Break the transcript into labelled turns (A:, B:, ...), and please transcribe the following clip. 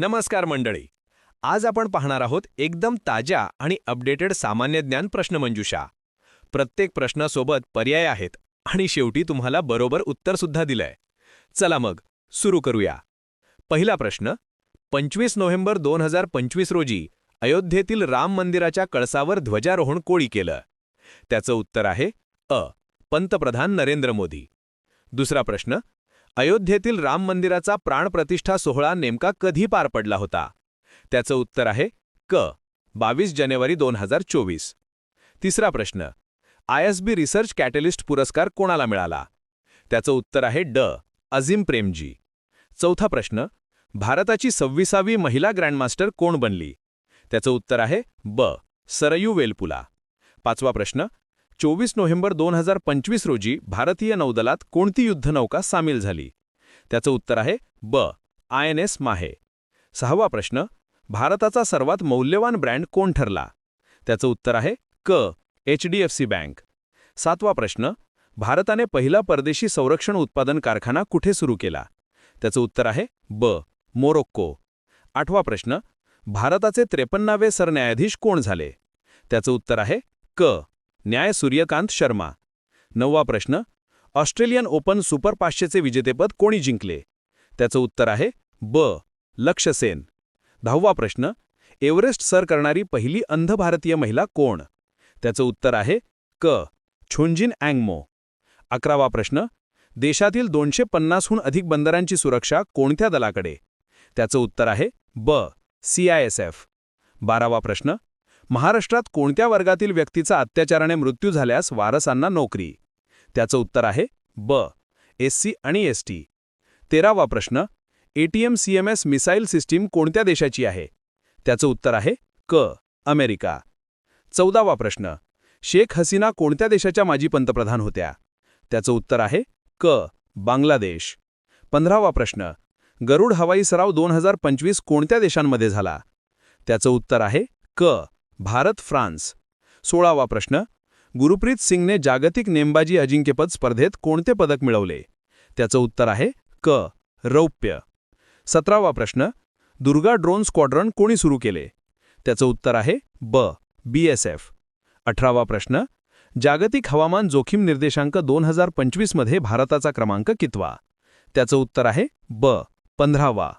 A: नमस्कार मंडळी. आज आपण पाहणार आहोत एकदम ताज्या आणि अपडेटेड सामान्य ज्ञान प्रश्नमंजुषा. प्रत्येक प्रश्नासोबत पर्याय आहेत आणि शेवटी तुम्हाला बरोबर उत्तरसुद्धा दिलंय. चला मग सुरू करूया. पहिला प्रश्न पंचवीस नोव्हेंबर दोन हजार पंचवीस रोजी अयोध्येतील राम मंदिराच्या कळसावर ध्वजारोहण कोळी केलं? त्याचं उत्तर आहे अ. पंतप्रधान नरेंद्र मोदी. दुसरा प्रश्न अयोध्येतील राम मंदिराचा प्राणप्रतिष्ठा सोहळा नेमका कधी पार पडला होता? त्याचं उत्तर आहे क. बावीस जानेवारी दोन हजार चोवीस. तिसरा प्रश्न. आयएसबी रिसर्च कॅटलिस्ट पुरस्कार कोणाला मिळाला? त्याचं उत्तर आहे ड. अझीम प्रेमजी. चौथा प्रश्न. भारताची सव्वीसावी महिला ग्रँडमास्टर कोण बनली? त्याचं उत्तर आहे ब. सरयू वेलपुला. पाचवा प्रश्न. चोवीस नोव्हेंबर दोन हजार पंचवीस रोजी भारतीय नौदलात कोणती युद्धनौका सामील झाली? त्याचं उत्तर आहे ब. आय एन एस माहे. सहावा प्रश्न भारताचा सर्वात मौल्यवान ब्रँड कोण ठरला? त्याचं उत्तर आहे क. H D F C bank. सातवा प्रश्न भारताने पहिला परदेशी संरक्षण उत्पादन कारखाना कुठे सुरू केला? त्याचं उत्तर आहे ब. मोरोक्को. आठवा प्रश्न भारताचे त्रेपन्नावे सरन्यायाधीश कोण झाले? त्याचं उत्तर आहे क. न्याय सूर्यकांत शर्मा. नववा प्रश्न ऑस्ट्रेलियन ओपन सुपर पाचशेचे विजेतेपद कोणी जिंकले? त्याचं उत्तर आहे ब. लक्ष सेन दहावा प्रश्न एव्हरेस्ट सर करणारी पहिली अंध भारतीय महिला कोण? त्याचं उत्तर आहे क. छोंजिन अँगमो. अकरावा प्रश्न देशातील दोनशे पन्नासहून अधिक बंदरांची सुरक्षा कोणत्या दलाकडे? त्याचं उत्तर आहे ब. सीआयएसएफ बारावा प्रश्न महाराष्ट्रात कोणत्या वर्गातील व्यक्तीचा अत्याचाराने मृत्यू झाल्यास वारसांना नोकरी? त्याचं उत्तर आहे ब. एससी आणि एसटी तेरावा प्रश्न एटीएम सीएमएस मिसाईल सिस्टीम कोणत्या देशाची आहे? त्याचं उत्तर आहे क. अमेरिका. चौदावा प्रश्न शेख हसीना कोणत्या देशाच्या माजी पंतप्रधान होत्या? त्याचं उत्तर आहे क. बांगलादेश. पंधरावा प्रश्न गरुड हवाई सराव दोन हजार पंचवीस कोणत्या देशांमध्ये झाला? त्याचं उत्तर आहे क. भारत फ्रान्स. सोळावा प्रश्न. गुरुप्रीत सिंगने जागतिक नेमबाजी अजिंक्यपद स्पर्धेत कोणते पदक मिळवले? त्याचं उत्तर आहे क. रौप्य. सतरावा प्रश्न. दुर्गा ड्रोन स्क्वॉड्रन कोणी सुरू केले? त्याचं उत्तर आहे ब. बीएसएफ अठरावा प्रश्न. जागतिक हवामान जोखीम निर्देशांक दोन हजार पंचवीसमध्ये भारताचा क्रमांक कितवा? त्याचं उत्तर आहे ब. पंधरावा.